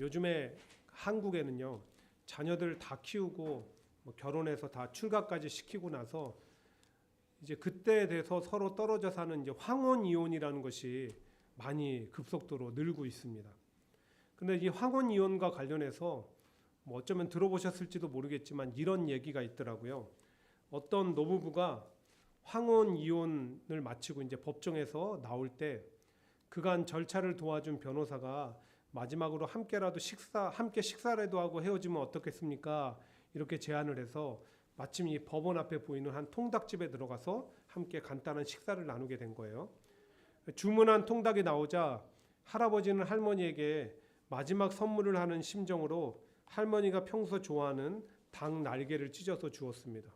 요즘에 한국에는요 자녀들 다 키우고 뭐 결혼해서 다 출가까지 시키고 나서 이제 그때에 대해서 서로 떨어져 사는 이제 황혼 이혼이라는 것이 많이 급속도로 늘고 있습니다. 근데 이 황혼 이혼과 관련해서 뭐 어쩌면 들어보셨을지도 모르겠지만 이런 얘기가 있더라고요. 어떤 노무부가 황혼 이혼을 마치고 이제 법정에서 나올 때 그간 절차를 도와준 변호사가 마지막으로 함께라도 식사 함께 식사라도 하고 헤어지면 어떻겠습니까? 이렇게 제안을 해서 마침 이 법원 앞에 보이는 한 통닭집에 들어가서 함께 간단한 식사를 나누게 된 거예요. 주문한 통닭이 나오자 할아버지는 할머니에게 마지막 선물을 하는 심정으로 할머니가 평소 좋아하는 닭 날개를 찢어서 주었습니다.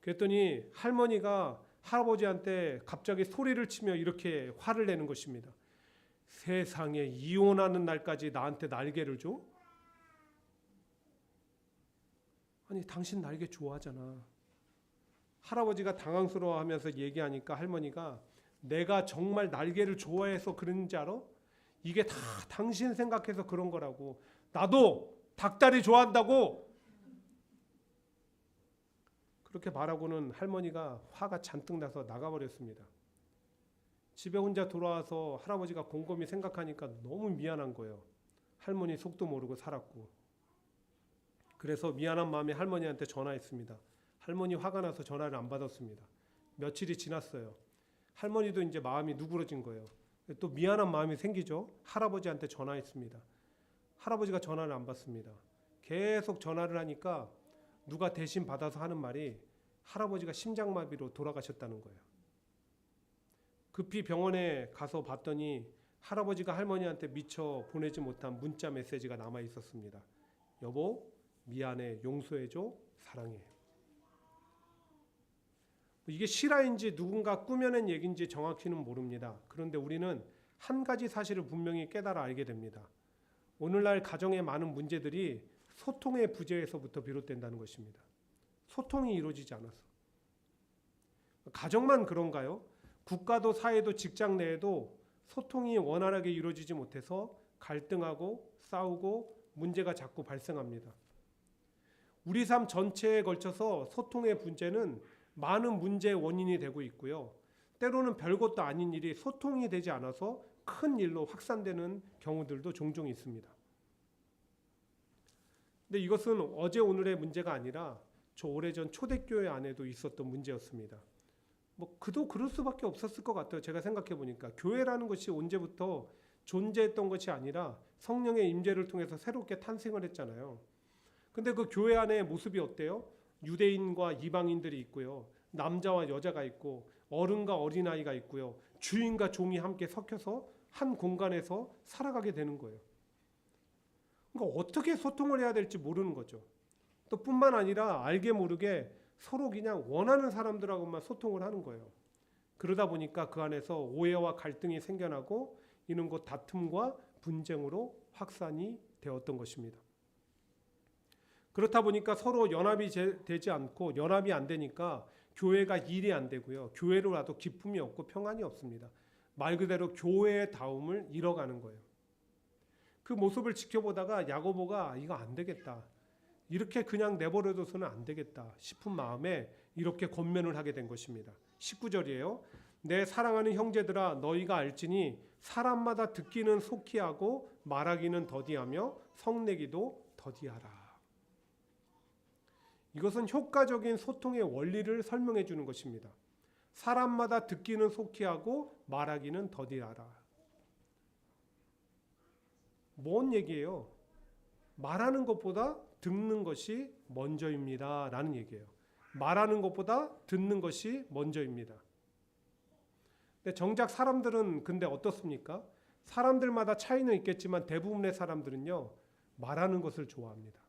그랬더니 할머니가 할아버지한테 갑자기 소리를 치며 이렇게 화를 내는 것입니다. 세상에 이혼하는 날까지 나한테 날개를 줘? 아니 당신 날개 좋아하잖아. 할아버지가 당황스러워하면서 얘기하니까 할머니가 내가 정말 날개를 좋아해서 그런지 알아? 이게 다 당신 생각해서 그런 거라고. 나도 닭다리 좋아한다고. 그렇게 말하고는 할머니가 화가 잔뜩 나서 나가버렸습니다. 집에 혼자 돌아와서 할아버지가 곰곰이 생각하니까 너무 미안한 거예요. 할머니 속도 모르고 살았고. 그래서 미안한 마음에 할머니한테 전화했습니다. 할머니 화가 나서 전화를 안 받았습니다. 며칠이 지났어요. 할머니도 이제 마음이 누그러진 거예요. 또 미안한 마음이 생기죠. 할아버지한테 전화했습니다. 할아버지가 전화를 안 받습니다. 계속 전화를 하니까 누가 대신 받아서 하는 말이 할아버지가 심장마비로 돌아가셨다는 거예요. 급히 병원에 가서 봤더니 할아버지가 할머니한테 미처 보내지 못한 문자 메시지가 남아 있었습니다. 여보, 미안해, 용서해줘, 사랑해. 이게 실화인지 누군가 꾸며낸 얘기인지 정확히는 모릅니다. 그런데 우리는 한 가지 사실을 분명히 깨달아 알게 됩니다. 오늘날 가정의 많은 문제들이 소통의 부재에서부터 비롯된다는 것입니다. 소통이 이루어지지 않아서. 가정만 그런가요? 국가도 사회도 직장 내에도 소통이 원활하게 이루어지지 못해서 갈등하고 싸우고 문제가 자꾸 발생합니다. 우리 삶 전체에 걸쳐서 소통의 문제는 많은 문제의 원인이 되고 있고요. 때로는 별것도 아닌 일이 소통이 되지 않아서 큰 일로 확산되는 경우들도 종종 있습니다. 근데 이것은 어제 오늘의 문제가 아니라 저 오래전 초대교회 안에도 있었던 문제였습니다. 뭐 그도 그럴 수밖에 없었을 것 같아요. 제가 생각해 보니까 교회라는 것이 언제부터 존재했던 것이 아니라 성령의 임재를 통해서 새롭게 탄생을 했잖아요. 근데 그 교회 안의 모습이 어때요? 유대인과 이방인들이 있고요. 남자와 여자가 있고 어른과 어린아이가 있고요. 주인과 종이 함께 섞여서 한 공간에서 살아가게 되는 거예요. 그러니까 어떻게 소통을 해야 될지 모르는 거죠. 또 뿐만 아니라 알게 모르게 서로 그냥 원하는 사람들하고만 소통을 하는 거예요. 그러다 보니까 그 안에서 오해와 갈등이 생겨나고 이는 곧 다툼과 분쟁으로 확산이 되었던 것입니다. 그렇다 보니까 서로 연합이 되지 않고 연합이 안 되니까 교회가 일이 안 되고요. 교회로 와도 기쁨이 없고 평안이 없습니다. 말 그대로 교회의 다움을 잃어가는 거예요. 그 모습을 지켜보다가 야고보가 이거 안 되겠다. 이렇게 그냥 내버려둬서는 안 되겠다 싶은 마음에 이렇게 권면을 하게 된 것입니다. 19절이에요. 내 사랑하는 형제들아 너희가 알지니 사람마다 듣기는 속히 하고 말하기는 더디하며 성내기도 더디하라. 이것은 효과적인 소통의 원리를 설명해 주는 것입니다. 사람마다 듣기는 속히 하고 말하기는 더디하라. 뭔 얘기예요? 말하는 것보다 듣는 것이 먼저입니다. 라는 얘기예요. 말하는 것보다 듣는 것이 먼저입니다. 근데 정작 사람들은 근데 어떻습니까? 사람들마다 차이는 있겠지만 대부분의 사람들은요, 말하는 것을 좋아합니다.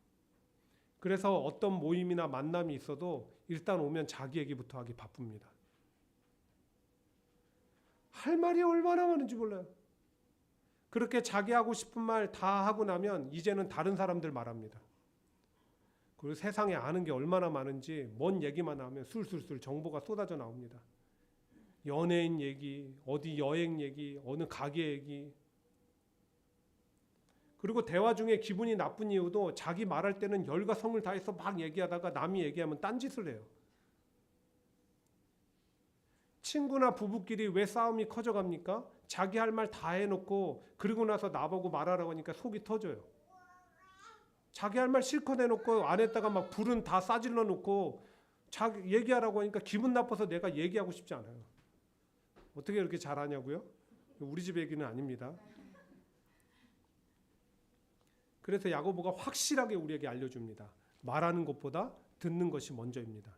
그래서 어떤 모임이나 만남이 있어도 일단 오면 자기 얘기부터 하기 바쁩니다. 할 말이 얼마나 많은지 몰라요. 그렇게 자기 하고 싶은 말 다 하고 나면 이제는 다른 사람들 말합니다. 그리고 세상에 아는 게 얼마나 많은지 뭔 얘기만 하면 술술술 정보가 쏟아져 나옵니다. 연예인 얘기, 어디 여행 얘기, 어느 가게 얘기. 그리고 대화 중에 기분이 나쁜 이유도 자기 말할 때는 열과 성을 다해서 막 얘기하다가 남이 얘기하면 딴짓을 해요. 친구나 부부끼리 왜 싸움이 커져갑니까? 자기 할 말 다 해놓고 그러고 나서 나보고 말하라고 하니까 속이 터져요. 자기 할 말 실컷 해놓고 안 했다가 막 불은 다 싸질러 놓고 자기 얘기하라고 하니까 기분 나빠서 내가 얘기하고 싶지 않아요. 어떻게 이렇게 잘하냐고요? 우리 집 얘기는 아닙니다. 그래서 야고보가 확실하게 우리에게 알려줍니다. 말하는 것보다 듣는 것이 먼저입니다.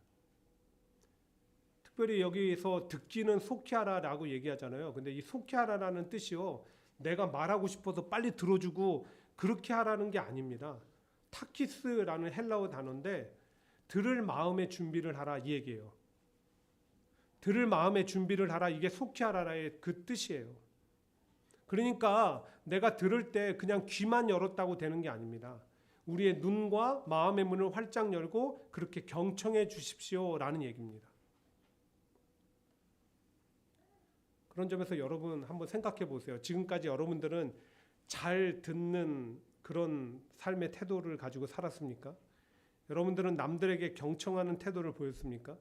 특별히 여기서 듣기는 속히 하라라고 얘기하잖아요. 근데 이 속히 하라라는 뜻이요. 내가 말하고 싶어서 빨리 들어주고 그렇게 하라는 게 아닙니다. 타키스라는 헬라어 단어인데 들을 마음의 준비를 하라 이 얘기예요. 들을 마음의 준비를 하라 이게 속히하라의 그 뜻이에요. 그러니까 내가 들을 때 그냥 귀만 열었다고 되는 게 아닙니다. 우리의 눈과 마음의 문을 활짝 열고 그렇게 경청해 주십시오라는 얘기입니다. 그런 점에서 여러분 한번 생각해 보세요. 지금까지 여러분들은 잘 듣는 그런 삶의 태도를 가지고 살았습니까? 여러분들은 남들에게 경청하는 태도를 보였습니까?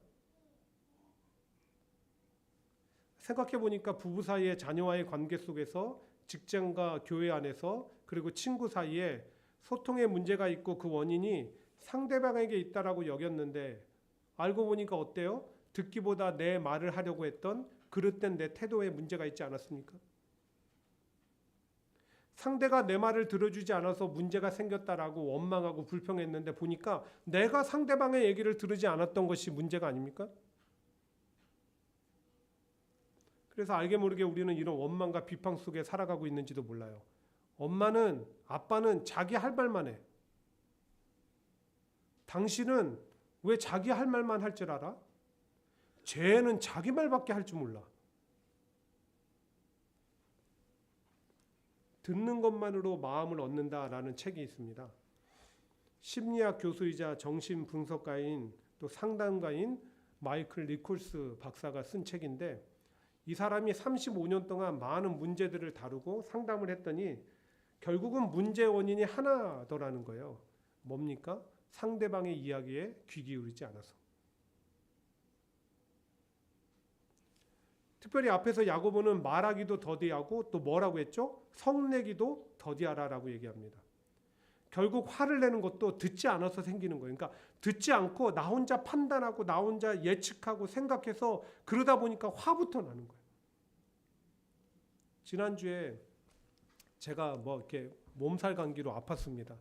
생각해 보니까 부부 사이의 자녀와의 관계 속에서 직장과 교회 안에서 그리고 친구 사이에 소통의 문제가 있고 그 원인이 상대방에게 있다라고 여겼는데 알고 보니까 어때요? 듣기보다 내 말을 하려고 했던 그릇된 내 태도에 문제가 있지 않았습니까? 상대가 내 말을 들어주지 않아서 문제가 생겼다라고 원망하고 불평했는데 보니까 내가 상대방의 얘기를 들으지 않았던 것이 문제가 아닙니까? 그래서 알게 모르게 우리는 이런 원망과 비방 속에 살아가고 있는지도 몰라요. 엄마는 아빠는 자기 할 말만 해. 당신은 왜 자기 할 말만 할 줄 알아? 쟤는 자기 말밖에 할 줄 몰라. 듣는 것만으로 마음을 얻는다라는 책이 있습니다. 심리학 교수이자 정신 분석가인 또 상담가인 마이클 리콜스 박사가 쓴 책인데 이 사람이 35년 동안 많은 문제들을 다루고 상담을 했더니 결국은 문제 원인이 하나더라는 거예요. 뭡니까? 상대방의 이야기에 귀 기울이지 않아서. 특별히 앞에서 야고보는 말하기도 더디하고 또 뭐라고 했죠? 성내기도 더디하라라고 얘기합니다. 결국 화를 내는 것도 듣지 않아서 생기는 거예요. 그러니까 듣지 않고 나 혼자 판단하고 나 혼자 예측하고 생각해서 그러다 보니까 화부터 나는 거예요. 지난주에 제가 뭐 이렇게 몸살 감기로 아팠습니다.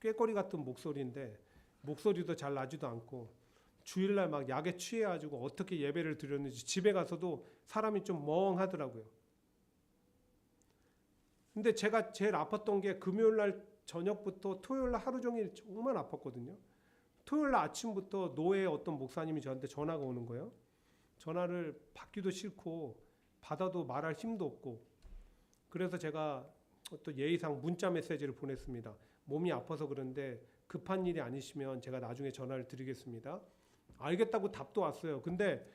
꾀꼬리 같은 목소리인데 목소리도 잘 나지도 않고 주일날 막 약에 취해가지고 어떻게 예배를 드렸는지 집에 가서도 사람이 좀 멍하더라고요. 근데 제가 제일 아팠던 게 금요일날 저녁부터 토요일날 하루 종일 정말 아팠거든요. 토요일날 아침부터 노예 어떤 목사님이 저한테 전화가 오는 거예요. 전화를 받기도 싫고 받아도 말할 힘도 없고 그래서 제가 또 예의상 문자 메시지를 보냈습니다. 몸이 아파서 그런데 급한 일이 아니시면 제가 나중에 전화를 드리겠습니다. 알겠다고 답도 왔어요. 근데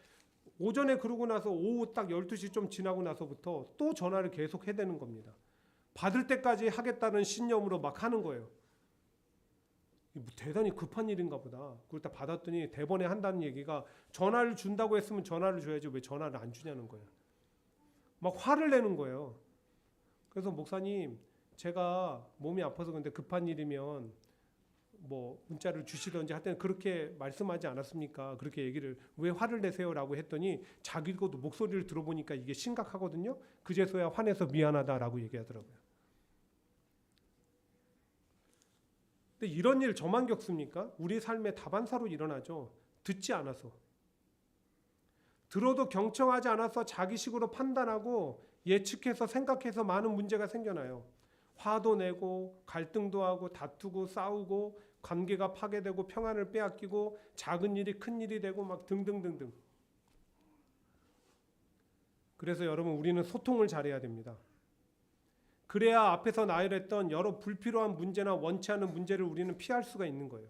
오전에 그러고 나서 오후 딱 12시 좀 지나고 나서부터 또 전화를 계속 해대는 겁니다. 받을 때까지 하겠다는 신념으로 막 하는 거예요. 뭐 대단히 급한 일인가 보다. 그걸 딱 받았더니 대번에 한다는 얘기가 전화를 준다고 했으면 전화를 줘야지 왜 전화를 안 주냐는 거예요. 막 화를 내는 거예요. 그래서 목사님, 제가 몸이 아파서 근데 급한 일이면 뭐 문자를 주시던지 하여튼 그렇게 말씀하지 않았습니까? 그렇게 얘기를 왜 화를 내세요라고 했더니 자기도 목소리를 들어보니까 이게 심각하거든요. 그제서야 화내서 미안하다라고 얘기하더라고요. 근데 이런 일 저만 겪습니까? 우리 삶의 다반사로 일어나죠. 듣지 않아서. 들어도 경청하지 않아서 자기식으로 판단하고 예측해서 생각해서 많은 문제가 생겨나요. 화도 내고 갈등도 하고 다투고 싸우고 관계가 파괴되고 평안을 빼앗기고 작은 일이 큰 일이 되고 막 등등등등. 그래서 여러분 우리는 소통을 잘해야 됩니다. 그래야 앞에서 나열했던 여러 불필요한 문제나 원치 않은 문제를 우리는 피할 수가 있는 거예요.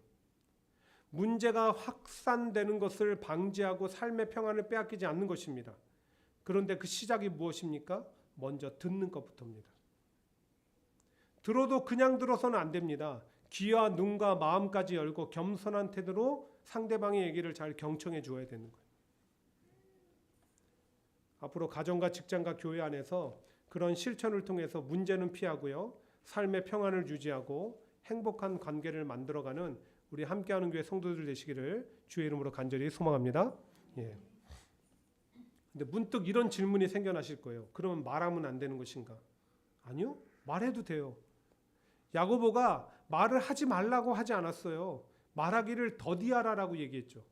문제가 확산되는 것을 방지하고 삶의 평안을 빼앗기지 않는 것입니다. 그런데 그 시작이 무엇입니까? 먼저 듣는 것부터입니다. 들어도 그냥 들어서는 안 됩니다. 귀와 눈과 마음까지 열고 겸손한 태도로 상대방의 얘기를 잘 경청해 주어야 되는 거예요. 앞으로 가정과 직장과 교회 안에서 그런 실천을 통해서 문제는 피하고요. 삶의 평안을 유지하고 행복한 관계를 만들어가는 우리 함께하는 교회 성도들 되시기를 주의 이름으로 간절히 소망합니다. 예. 근데 문득 이런 질문이 생겨나실 거예요. 그러면 말하면 안 되는 것인가? 아니요. 말해도 돼요. 야고보가 말을 하지 말라고 하지 않았어요. 말하기를 더디하라라고 얘기했죠.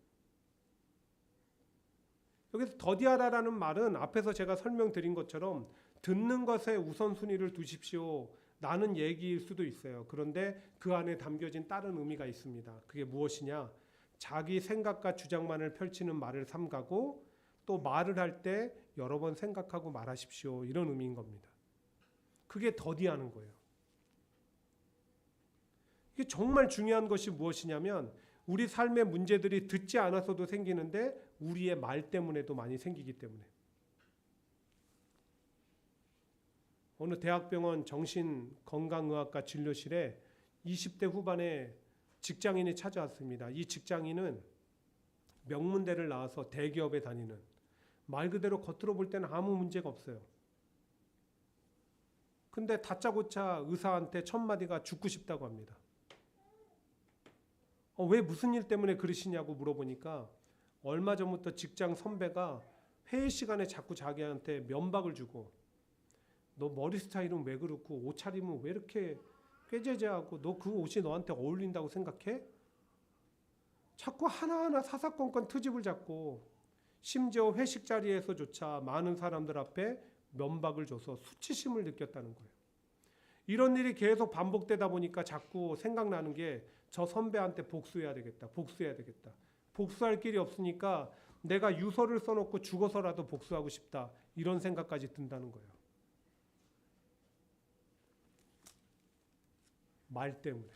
여기서 더디하라라는 말은 앞에서 제가 설명드린 것처럼 듣는 것에 우선순위를 두십시오. 나는 얘기일 수도 있어요. 그런데 그 안에 담겨진 다른 의미가 있습니다. 그게 무엇이냐? 자기 생각과 주장만을 펼치는 말을 삼가고 또 말을 할 때 여러 번 생각하고 말하십시오. 이런 의미인 겁니다. 그게 더디하는 거예요. 이게 정말 중요한 것이 무엇이냐면 우리 삶의 문제들이 듣지 않아서도 생기는데 우리의 말 때문에도 많이 생기기 때문에 어느 대학병원 정신건강의학과 진료실에 20대 후반의 직장인이 찾아왔습니다. 이 직장인은 명문대를 나와서 대기업에 다니는 말 그대로 겉으로 볼 때는 아무 문제가 없어요. 근데 다짜고짜 의사한테 첫 마디가 죽고 싶다고 합니다. 어, 왜 무슨 일 때문에 그러시냐고 물어보니까 얼마 전부터 직장 선배가 회의 시간에 자꾸 자기한테 면박을 주고 너 머리 스타일은 왜 그렇고 옷차림은 왜 이렇게 꾀죄죄하고 너 그 옷이 너한테 어울린다고 생각해? 자꾸 하나하나 사사건건 트집을 잡고 심지어 회식 자리에서조차 많은 사람들 앞에 면박을 줘서 수치심을 느꼈다는 거예요. 이런 일이 계속 반복되다 보니까 자꾸 생각나는 게 저 선배한테 복수해야 되겠다. 복수해야 되겠다. 복수할 길이 없으니까 내가 유서를 써놓고 죽어서라도 복수하고 싶다. 이런 생각까지 든다는 거예요. 말 때문에.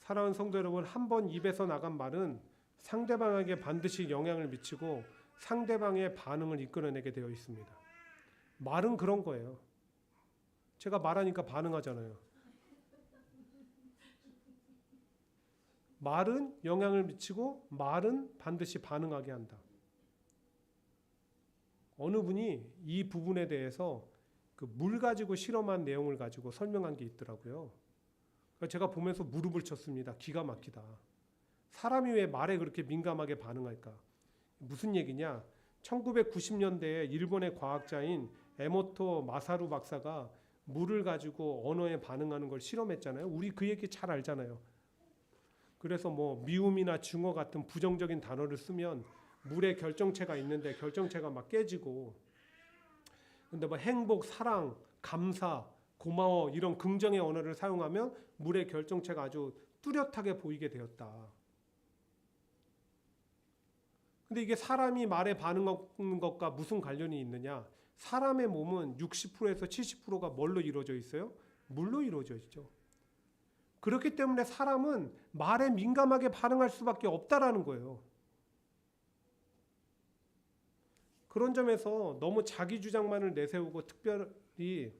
사랑하는 성도 여러분, 한 번 입에서 나간 말은 상대방에게 반드시 영향을 미치고 상대방의 반응을 이끌어내게 되어 있습니다. 말은 그런 거예요. 제가 말하니까 반응하잖아요. 말은 영향을 미치고 말은 반드시 반응하게 한다. 어느 분이 이 부분에 대해서 그 물 가지고 실험한 내용을 가지고 설명한 게 있더라고요. 제가 보면서 무릎을 쳤습니다. 기가 막히다. 사람이 왜 말에 그렇게 민감하게 반응할까? 무슨 얘기냐? 1990년대에 일본의 과학자인 에모토 마사루 박사가 물을 가지고 언어에 반응하는 걸 실험했잖아요. 우리 그 얘기 잘 알잖아요. 그래서 뭐 미움이나 증오 같은 부정적인 단어를 쓰면 물에 결정체가 있는데 결정체가 막 깨지고 근데 뭐 행복, 사랑, 감사, 고마워 이런 긍정의 언어를 사용하면 물의 결정체가 아주 뚜렷하게 보이게 되었다. 근데 이게 사람이 말에 반응하는 것과 무슨 관련이 있느냐? 사람의 몸은 60%에서 70%가 뭘로 이루어져 있어요? 물로 이루어져 있죠. 그렇기 때문에 사람은 말에 민감하게 반응할 수밖에 없다라는 거예요. 그런 점에서 너무 자기 주장만을 내세우고 특별히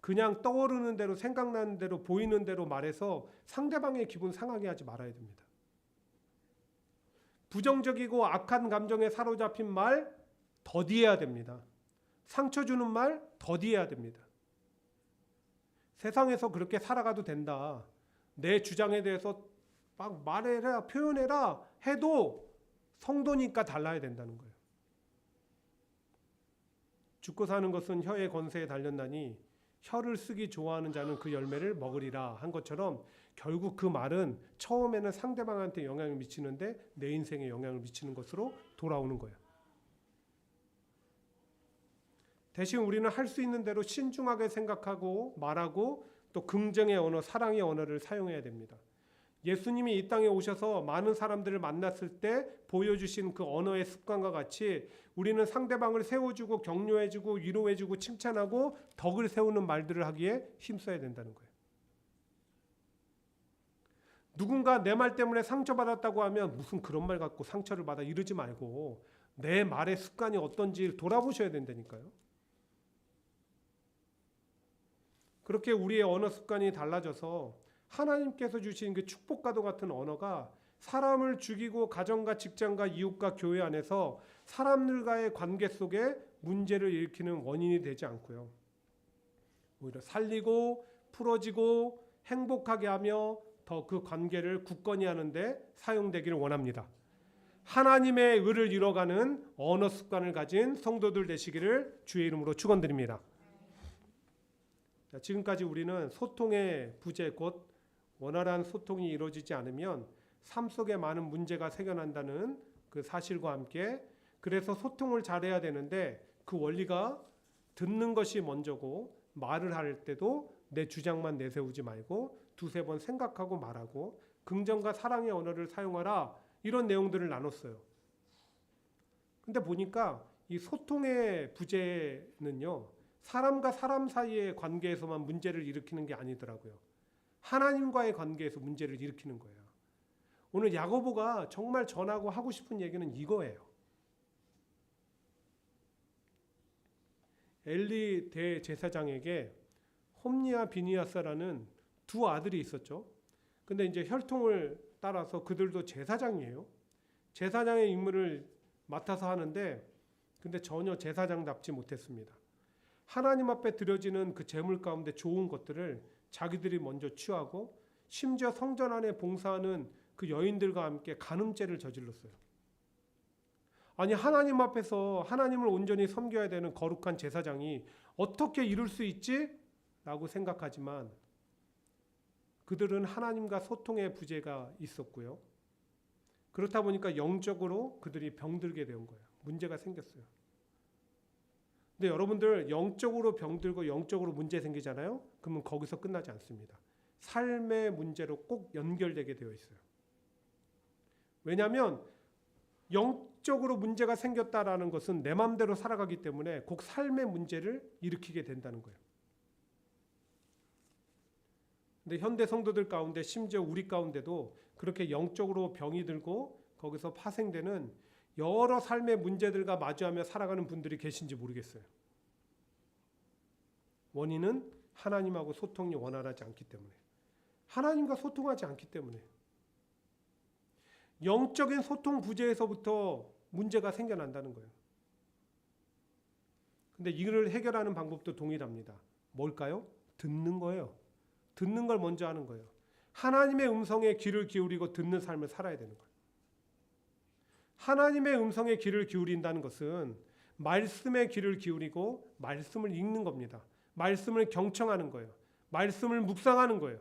그냥 떠오르는 대로 생각나는 대로 보이는 대로 말해서 상대방의 기분 상하게 하지 말아야 됩니다. 부정적이고 악한 감정에 사로잡힌 말 더디해야 됩니다. 상처 주는 말 더디해야 됩니다. 세상에서 그렇게 살아가도 된다. 내 주장에 대해서 막 말해라, 표현해라 해도 성도니까 달라야 된다는 거예요. 죽고 사는 것은 혀의 권세에 달렸나니 혀를 쓰기 좋아하는 자는 그 열매를 먹으리라 한 것처럼 결국 그 말은 처음에는 상대방한테 영향을 미치는데 내 인생에 영향을 미치는 것으로 돌아오는 거예요. 대신 우리는 할 수 있는 대로 신중하게 생각하고 말하고 또 긍정의 언어, 사랑의 언어를 사용해야 됩니다. 예수님이 이 땅에 오셔서 많은 사람들을 만났을 때 보여주신 그 언어의 습관과 같이 우리는 상대방을 세워주고 격려해주고 위로해주고 칭찬하고 덕을 세우는 말들을 하기에 힘써야 된다는 거예요. 누군가 내 말 때문에 상처받았다고 하면 무슨 그런 말 갖고 상처를 받아 이러지 말고 내 말의 습관이 어떤지 돌아보셔야 된다니까요. 그렇게 우리의 언어 습관이 달라져서 하나님께서 주신 그 축복과도 같은 언어가 사람을 죽이고 가정과 직장과 이웃과 교회 안에서 사람들과의 관계 속에 문제를 일으키는 원인이 되지 않고요. 오히려 살리고 풀어지고 행복하게 하며 더 그 관계를 굳건히 하는데 사용되기를 원합니다. 하나님의 의를 이뤄가는 언어 습관을 가진 성도들 되시기를 주의 이름으로 축원드립니다. 자, 지금까지 우리는 소통의 부재 곧 원활한 소통이 이루어지지 않으면 삶 속에 많은 문제가 생겨난다는 그 사실과 함께 그래서 소통을 잘해야 되는데 그 원리가 듣는 것이 먼저고 말을 할 때도 내 주장만 내세우지 말고 두세 번 생각하고 말하고 긍정과 사랑의 언어를 사용하라 이런 내용들을 나눴어요. 근데 보니까 이 소통의 부재는요 사람과 사람 사이의 관계에서만 문제를 일으키는 게 아니더라고요. 하나님과의 관계에서 문제를 일으키는 거예요. 오늘 야고보가 정말 전하고 하고 싶은 얘기는 이거예요. 엘리 대제사장에게 홈니아 비니아스라는 두 아들이 있었죠. 근데 이제 혈통을 따라서 그들도 제사장이에요. 제사장의 임무를 맡아서 하는데 근데 전혀 제사장답지 못했습니다. 하나님 앞에 드려지는 그 제물 가운데 좋은 것들을 자기들이 먼저 취하고 심지어 성전 안에 봉사하는 그 여인들과 함께 간음죄를 저질렀어요. 아니 하나님 앞에서 하나님을 온전히 섬겨야 되는 거룩한 제사장이 어떻게 이룰 수 있지? 라고 생각하지만 그들은 하나님과 소통의 부재가 있었고요. 그렇다 보니까 영적으로 그들이 병들게 된 거예요. 문제가 생겼어요. 근데 여러분들 영적으로 병들고 영적으로 문제 생기잖아요. 그러면 거기서 끝나지 않습니다. 삶의 문제로 꼭 연결되게 되어 있어요. 왜냐하면 영적으로 문제가 생겼다라는 것은 내 마음대로 살아가기 때문에 꼭 삶의 문제를 일으키게 된다는 거예요. 근데 현대 성도들 가운데 심지어 우리 가운데도 그렇게 영적으로 병이 들고 거기서 파생되는 여러 삶의 문제들과 마주하며 살아가는 분들이 계신지 모르겠어요. 원인은 하나님하고 소통이 원활하지 않기 때문에 하나님과 소통하지 않기 때문에 영적인 소통 부재에서부터 문제가 생겨난다는 거예요. 근데 이를 해결하는 방법도 동일합니다. 뭘까요? 듣는 거예요. 듣는 걸 먼저 하는 거예요. 하나님의 음성에 귀를 기울이고 듣는 삶을 살아야 되는 거예요. 하나님의 음성에 귀를 기울인다는 것은 말씀에 귀를 기울이고 말씀을 읽는 겁니다. 말씀을 경청하는 거예요. 말씀을 묵상하는 거예요.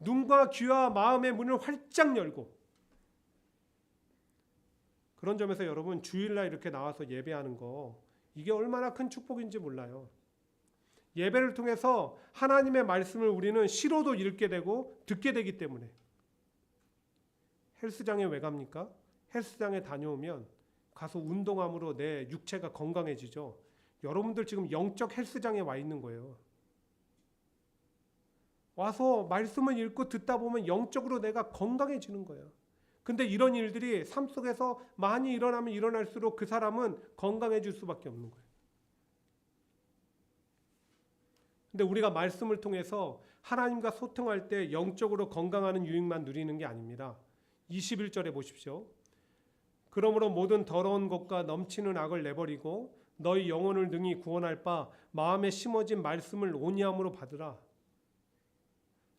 눈과 귀와 마음의 문을 활짝 열고 그런 점에서 여러분 주일날 이렇게 나와서 예배하는 거 이게 얼마나 큰 축복인지 몰라요. 예배를 통해서 하나님의 말씀을 우리는 시로도 읽게 되고 듣게 되기 때문에 헬스장에 왜 갑니까? 헬스장에 다녀오면 가서 운동함으로 내 육체가 건강해지죠. 여러분들 지금 영적 헬스장에 와 있는 거예요. 와서 말씀을 읽고 듣다 보면 영적으로 내가 건강해지는 거예요. 근데 이런 일들이 삶 속에서 많이 일어나면 일어날수록 그 사람은 건강해질 수밖에 없는 거예요. 근데 우리가 말씀을 통해서 하나님과 소통할 때 영적으로 건강하는 유익만 누리는 게 아닙니다. 21절에 보십시오. 그러므로 모든 더러운 것과 넘치는 악을 내버리고 너희 영혼을 능히 구원할 바 마음에 심어진 말씀을 온유함으로 받으라.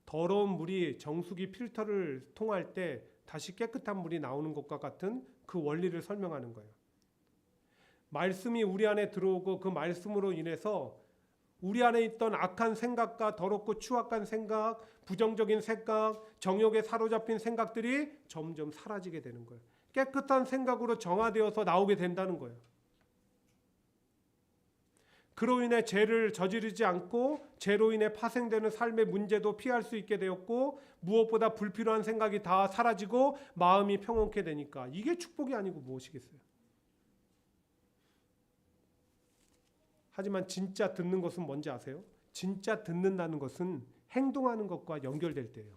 더러운 물이 정수기 필터를 통할 때 다시 깨끗한 물이 나오는 것과 같은 그 원리를 설명하는 거예요. 말씀이 우리 안에 들어오고 그 말씀으로 인해서 우리 안에 있던 악한 생각과 더럽고 추악한 생각, 부정적인 생각, 정욕에 사로잡힌 생각들이 점점 사라지게 되는 거예요. 깨끗한 생각으로 정화되어서 나오게 된다는 거예요. 그로 인해 죄를 저지르지 않고 죄로 인해 파생되는 삶의 문제도 피할 수 있게 되었고 무엇보다 불필요한 생각이 다 사라지고 마음이 평온케 되니까 이게 축복이 아니고 무엇이겠어요? 하지만 진짜 듣는 것은 뭔지 아세요? 진짜 듣는다는 것은 행동하는 것과 연결될 때예요.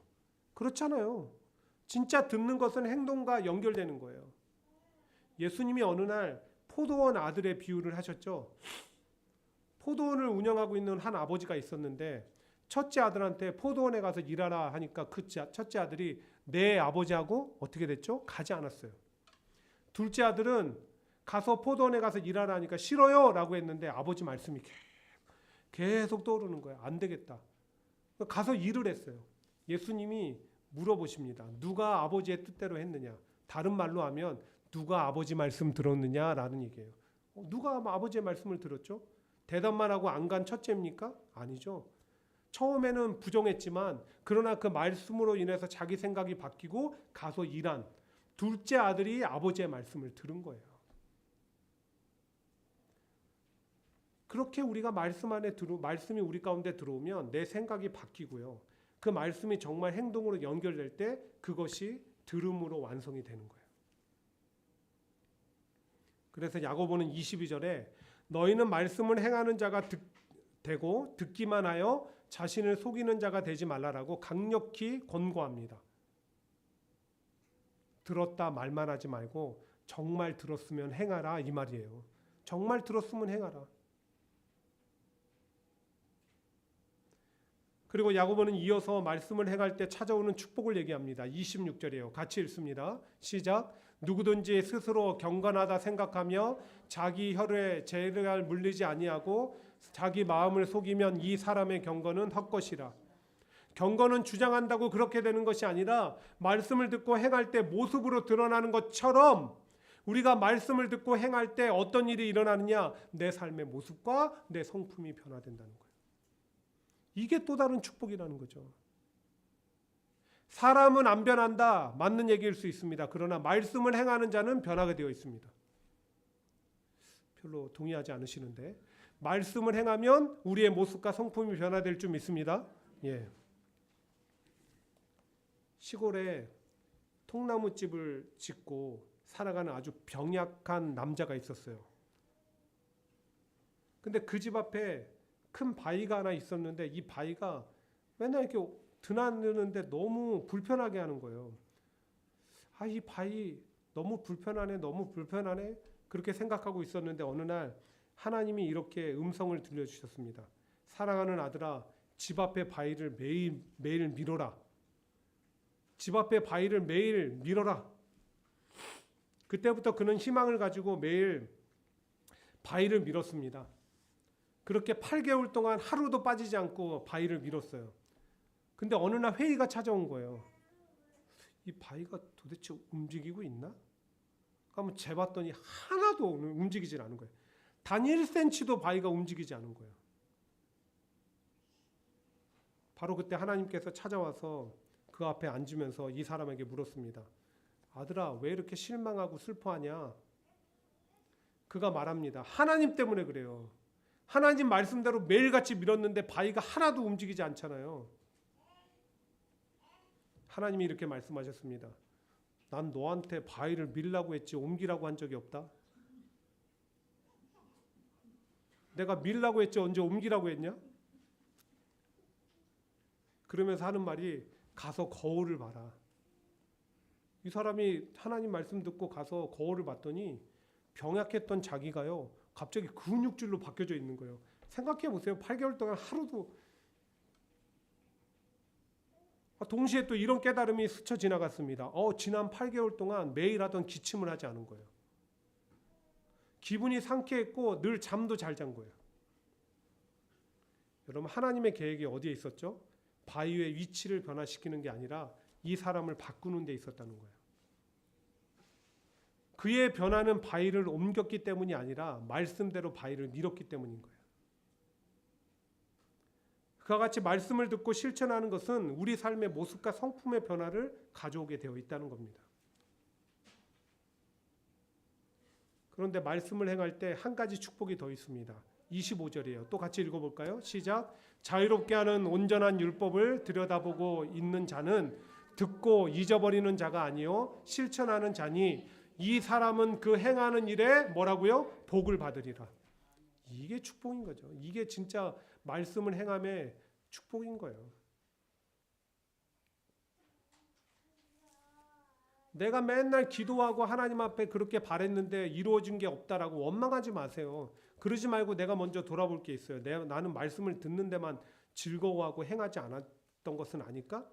그렇잖아요. 진짜 듣는 것은 행동과 연결되는 거예요. 예수님이 어느 날 포도원 아들의 비유를 하셨죠. 포도원을 운영하고 있는 한 아버지가 있었는데 첫째 아들한테 포도원에 가서 일하라 하니까 그 자- 첫째 아들이 내 아버지하고 어떻게 됐죠? 가지 않았어요. 둘째 아들은 가서 포도원에 가서 일하라 하니까 싫어요 라고 했는데 아버지 말씀이 계- 계속 떠오르는 거예요. 안 되겠다. 가서 일을 했어요. 예수님이 물어보십니다. 누가 아버지의 뜻대로 했느냐? 다른 말로 하면 누가 아버지 말씀 들었느냐라는 얘기예요. 어, 누가 아버지의 말씀을 들었죠? 대답만 하고 안 간 첫째입니까? 아니죠. 처음에는 부정했지만 그러나 그 말씀으로 인해서 자기 생각이 바뀌고 가서 일한 둘째 아들이 아버지의 말씀을 들은 거예요. 그렇게 우리가 말씀 안에 들어 말씀이 우리 가운데 들어오면 내 생각이 바뀌고요. 그 말씀이 정말 행동으로 연결될 때 그것이 들음으로 완성이 되는 거예요. 그래서 야고보는 22절에 너희는 말씀을 행하는 자가 듣, 되고 듣기만 하여 자신을 속이는 자가 되지 말라라고 강력히 권고합니다. 들었다 말만 하지 말고 정말 들었으면 행하라 이 말이에요. 정말 들었으면 행하라. 그리고 야고보는 이어서 말씀을 행할 때 찾아오는 축복을 얘기합니다. 26절이에요. 같이 읽습니다. 시작. 누구든지 스스로 경건하다 생각하며 자기 혈에 죄를 물리지 아니하고 자기 마음을 속이면 이 사람의 경건은 헛것이라. 경건은 주장한다고 그렇게 되는 것이 아니라 말씀을 듣고 행할 때 모습으로 드러나는 것처럼 우리가 말씀을 듣고 행할 때 어떤 일이 일어나느냐 내 삶의 모습과 내 성품이 변화된다는 거예요. 이게 또 다른 축복이라는 거죠. 사람은 안 변한다 맞는 얘기일 수 있습니다. 그러나 말씀을 행하는 자는 변하게 되어 있습니다. 별로 동의하지 않으시는데 말씀을 행하면 우리의 모습과 성품이 변화될 줄 믿습니다. 예. 시골에 통나무 집을 짓고 살아가는 아주 병약한 남자가 있었어요. 근데 그 집 앞에 큰 바위가 하나 있었는데 이 바위가 맨날 이렇게 드나드는데 너무 불편하게 하는 거예요. 아, 이 바위 너무 불편하네, 너무 불편하네. 그렇게 생각하고 있었는데 어느 날 하나님이 이렇게 음성을 들려주셨습니다. 사랑하는 아들아, 집 앞에 바위를 매일 매일 밀어라. 집 앞에 바위를 매일 밀어라. 그때부터 그는 희망을 가지고 매일 바위를 밀었습니다. 그렇게 8개월 동안 하루도 빠지지 않고 바위를 밀었어요. 근데 어느 날 회의가 찾아온 거예요. 이 바위가 도대체 움직이고 있나? 한번 재봤더니 하나도 움직이질 않은 거예요. 단 1cm도 바위가 움직이지 않은 거예요. 바로 그때 하나님께서 찾아와서 그 앞에 앉으면서 이 사람에게 물었습니다. 아들아, 왜 이렇게 실망하고 슬퍼하냐? 그가 말합니다. 하나님 때문에 그래요. 하나님 말씀대로 매일같이 밀었는데 바위가 하나도 움직이지 않잖아요. 하나님이 이렇게 말씀하셨습니다. 난 너한테 바위를 밀라고 했지 옮기라고 한 적이 없다. 내가 밀라고 했지 언제 옮기라고 했냐? 그러면서 하는 말이 가서 거울을 봐라. 이 사람이 하나님 말씀 듣고 가서 거울을 봤더니 병약했던 자기가요. 갑자기 근육질로 바뀌어져 있는 거예요. 생각해 보세요. 8개월 동안 하루도 아, 동시에 또 이런 깨달음이 스쳐 지나갔습니다. 어, 지난 8개월 동안 매일 하던 기침을 하지 않은 거예요. 기분이 상쾌했고 늘 잠도 잘 잔 거예요. 여러분 하나님의 계획이 어디에 있었죠? 바위의 위치를 변화시키는 게 아니라 이 사람을 바꾸는 데 있었다는 거예요. 그의 변화는 바위를 옮겼기 때문이 아니라 말씀대로 바위를 밀었기 때문인 거예요. 그와 같이 말씀을 듣고 실천하는 것은 우리 삶의 모습과 성품의 변화를 가져오게 되어 있다는 겁니다. 그런데 말씀을 행할 때 한 가지 축복이 더 있습니다. 25절이에요. 또 같이 읽어볼까요? 시작. 자유롭게 하는 온전한 율법을 들여다보고 있는 자는 듣고 잊어버리는 자가 아니요 실천하는 자니 이 사람은 그 행하는 일에 뭐라고요? 복을 받으리라. 이게 축복인 거죠. 이게 진짜 말씀을 행함의 축복인 거예요. 내가 맨날 기도하고 하나님 앞에 그렇게 바랬는데 이루어진 게 없다라고 원망하지 마세요. 그러지 말고 내가 먼저 돌아볼 게 있어요. 내가 나는 말씀을 듣는 데만 즐거워하고 행하지 않았던 것은 아닐까?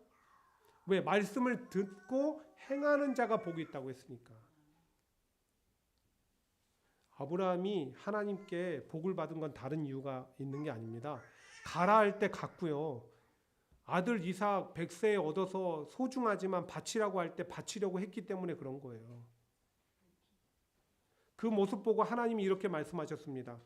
왜 말씀을 듣고 행하는 자가 복이 있다고 했으니까. 아브라함이 하나님께 복을 받은 건 다른 이유가 있는 게 아닙니다. 가라 할 때 갔고요. 아들 이삭 100세에 얻어서 소중하지만 바치라고 할 때 바치려고 했기 때문에 그런 거예요. 그 모습 보고 하나님이 이렇게 말씀하셨습니다.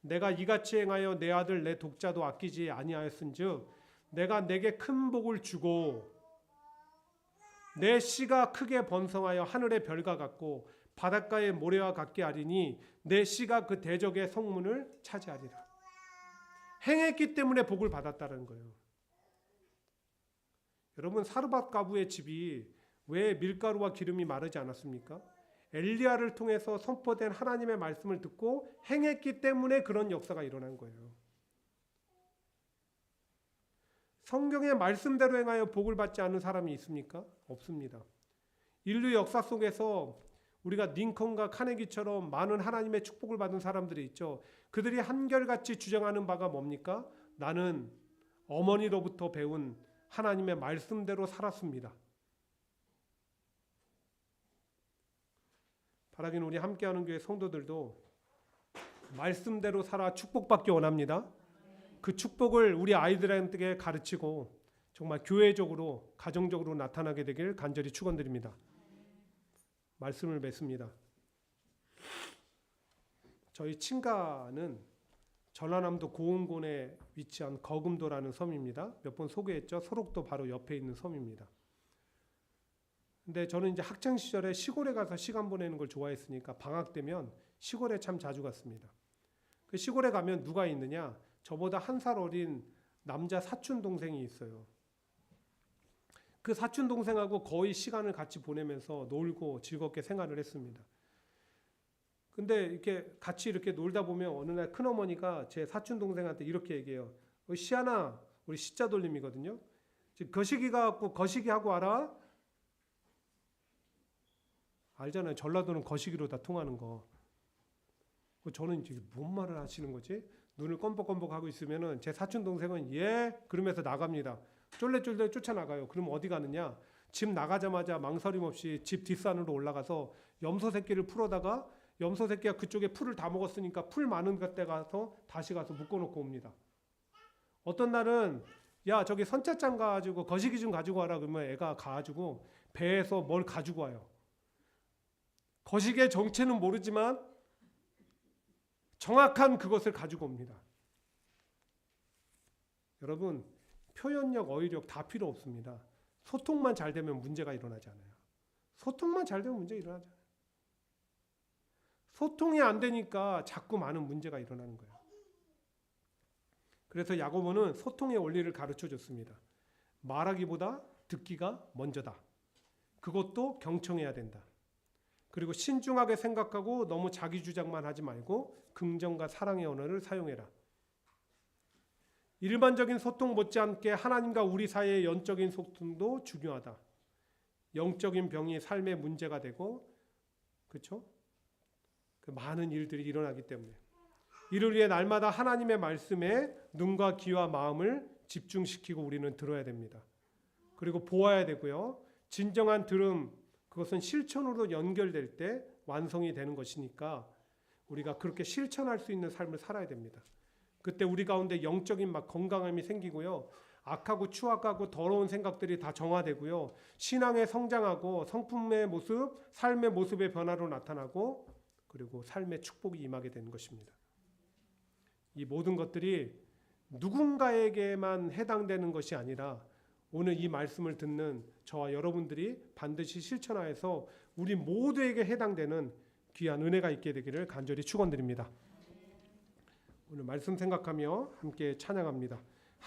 내가 이같이 행하여 내 아들 내 독자도 아끼지 아니하였은즉 내가 내게 큰 복을 주고 내 씨가 크게 번성하여 하늘의 별과 같고 바닷가의 모래와 같게 하리니 내 씨가 그 대적의 성문을 차지하리라. 행했기 때문에 복을 받았다는 거예요. 여러분 사르밧 가부의 집이 왜 밀가루와 기름이 마르지 않았습니까? 엘리야를 통해서 선포된 하나님의 말씀을 듣고 행했기 때문에 그런 역사가 일어난 거예요. 성경의 말씀대로 행하여 복을 받지 않은 사람이 있습니까? 없습니다. 인류 역사 속에서 우리가 링컨과 카네기처럼 많은 하나님의 축복을 받은 사람들이 있죠. 그들이 한결같이 주장하는 바가 뭡니까? 나는 어머니로부터 배운 하나님의 말씀대로 살았습니다. 바라기는 우리 함께하는 교회 성도들도 말씀대로 살아 축복받기 원합니다. 그 축복을 우리 아이들한테 가르치고 정말 교회적으로 가정적으로 나타나게 되길 간절히 축원드립니다. 말씀을 맺습니다. 저희 친가는 전라남도 고흥군에 위치한 거금도라는 섬입니다. 몇 번 소개했죠. 소록도 바로 옆에 있는 섬입니다. 근데 저는 이제 학창 시절에 시골에 가서 시간 보내는 걸 좋아했으니까 방학 되면 시골에 참 자주 갔습니다. 그 시골에 가면 누가 있느냐? 저보다 한 살 어린 남자 사촌 동생이 있어요. 그 사촌 동생하고 거의 시간을 같이 보내면서 놀고 즐겁게 생활을 했습니다. 근데 이렇게 같이 이렇게 놀다 보면 어느 날 큰어머니가 제 사촌 동생한테 이렇게 얘기해요. 어, 시아나, 우리 시자 돌림이거든요. 지금 거시기 가 갖고 거시기 하고 와라. 알잖아요. 전라도는 거시기로 다 통하는 거. 그 저는 이제 뭔 말을 하시는 거지? 눈을 껌뻑껌뻑 하고 있으면은 제 사촌 동생은 예 그러면서 나갑니다. 쫄래쫄래 쫓아나가요. 그럼 어디 가느냐? 집 나가자마자 망설임 없이 집 뒷산으로 올라가서 염소 새끼를 풀어다가 염소 새끼가 그쪽에 풀을 다 먹었으니까 풀 많은 데 가서 다시 가서 묶어놓고 옵니다. 어떤 날은 야 저기 선착장 가가지고 거시기 좀 가지고 와라 그러면 애가 가가지고 배에서 뭘 가지고 와요. 거시기의 정체는 모르지만 정확한 그것을 가지고 옵니다. 여러분 표현력, 어휘력 다 필요 없습니다. 소통만 잘 되면 문제가 일어나지 않아요. 소통만 잘 되면 문제 일어나지 않아요. 소통이 안 되니까 자꾸 많은 문제가 일어나는 거예요. 그래서 야고보는 소통의 원리를 가르쳐 줬습니다. 말하기보다 듣기가 먼저다. 그것도 경청해야 된다. 그리고 신중하게 생각하고 너무 자기 주장만 하지 말고 긍정과 사랑의 언어를 사용해라. 일반적인 소통 못지않게 하나님과 우리 사이의 영적인 소통도 중요하다. 영적인 병이 삶의 문제가 되고 그렇죠? 그 많은 일들이 일어나기 때문에 이를 위해 날마다 하나님의 말씀에 눈과 귀와 마음을 집중시키고 우리는 들어야 됩니다. 그리고 보아야 되고요. 진정한 들음 그것은 실천으로 연결될 때 완성이 되는 것이니까 우리가 그렇게 실천할 수 있는 삶을 살아야 됩니다. 그때 우리 가운데 영적인 막 건강함이 생기고요. 악하고 추악하고 더러운 생각들이 다 정화되고요. 신앙에 성장하고 성품의 모습, 삶의 모습의 변화로 나타나고 그리고 삶의 축복이 임하게 되는 것입니다. 이 모든 것들이 누군가에게만 해당되는 것이 아니라 오늘 이 말씀을 듣는 저와 여러분들이 반드시 실천하여서 우리 모두에게 해당되는 귀한 은혜가 있게 되기를 간절히 축원드립니다. 오늘 말씀 생각하며 함께 찬양합니다.